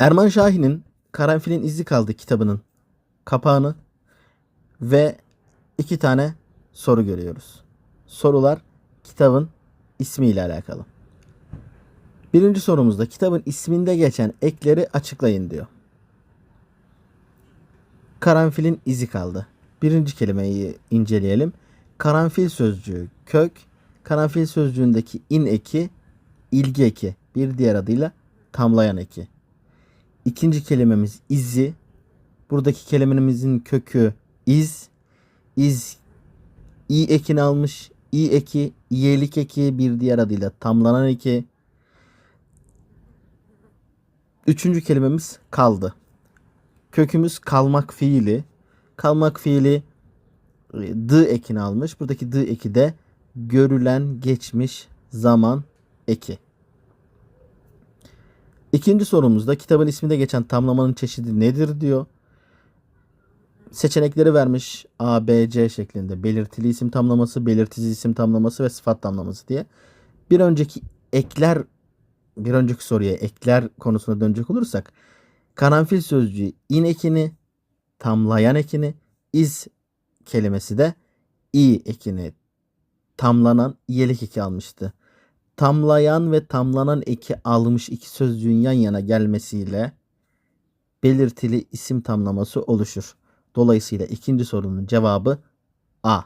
Erman Şahin'in Karanfilin İzi Kaldı kitabının kapağını ve iki tane soru görüyoruz. Sorular kitabın ismiyle alakalı. Birinci sorumuzda kitabın isminde geçen ekleri açıklayın diyor. Karanfilin izi kaldı. Birinci kelimeyi inceleyelim. Karanfil sözcüğü kök. Karanfil sözcüğündeki in eki ilgi eki. Bir diğer adıyla tamlayan eki. İkinci kelimemiz izi. Buradaki kelimemizin kökü iz. İz i ekini almış. i eki, iyelik eki bir diğer adıyla tamlanan eki. Üçüncü kelimemiz kaldı. Kökümüz kalmak fiili. Kalmak fiili e, d ekini almış. Buradaki d eki de görülen geçmiş zaman eki. İkinci sorumuzda kitabın isminde geçen tamlamanın çeşidi nedir diyor. Seçenekleri vermiş A, B, C şeklinde. Belirtili isim tamlaması, belirtici isim tamlaması ve sıfat tamlaması diye. Bir önceki ekler, bir önceki soruya ekler konusuna dönecek olursak. Karanfil sözcüğü in ekini, tamlayan ekini, iz kelimesi de i ekini tamlanan iyelik eki almıştı. Tamlayan ve tamlanan eki almış iki sözcüğün yan yana gelmesiyle belirtili isim tamlaması oluşur. Dolayısıyla ikinci sorunun cevabı A.